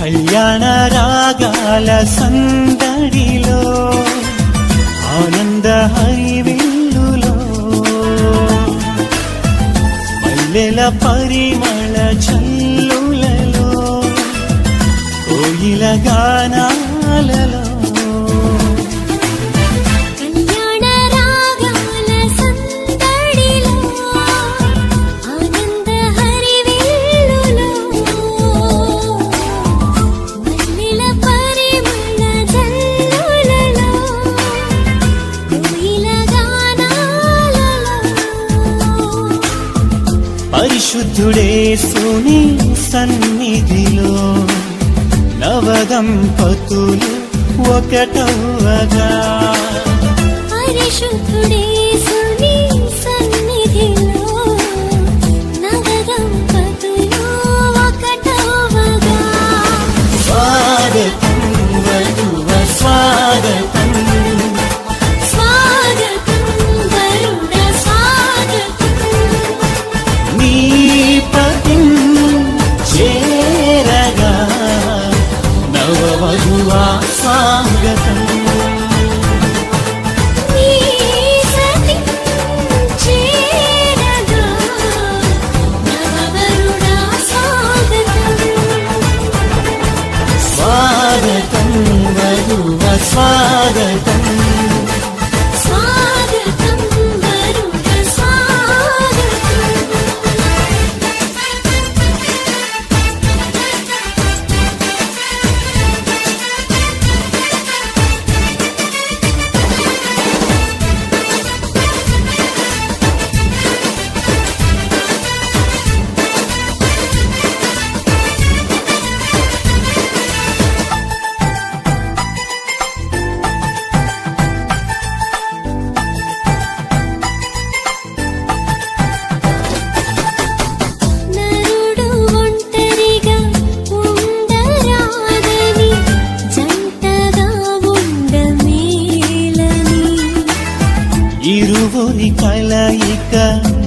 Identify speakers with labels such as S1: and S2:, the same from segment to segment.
S1: కళ్యాణ రాగాల సందడిలో ఆనంద హరివిల్లులో. మల్లెల పరిమళ చల్లులలో కోయిల
S2: గానా
S1: పరిశుద్ధుడే సుని సన్నిధిలో నవదంపతులు ఒకటవగా
S2: పరిశుద్ధుడే
S1: నవవధువా స్వాగతం
S2: స్వాగతం
S1: స్వాగతం స్వాగతం ఇరువురి కలయిక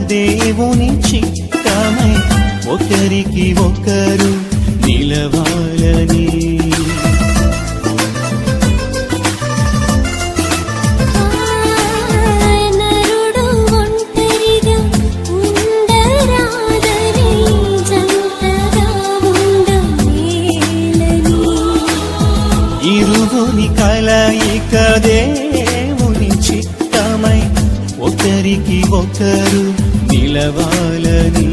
S1: దేవుని చిత్తమై ఒకరికి ఒకరు నిలవాలని. ఇరువురి కలయిక దేవుని చిత్తమై ఒకరికి ఒకరు నిలవాలని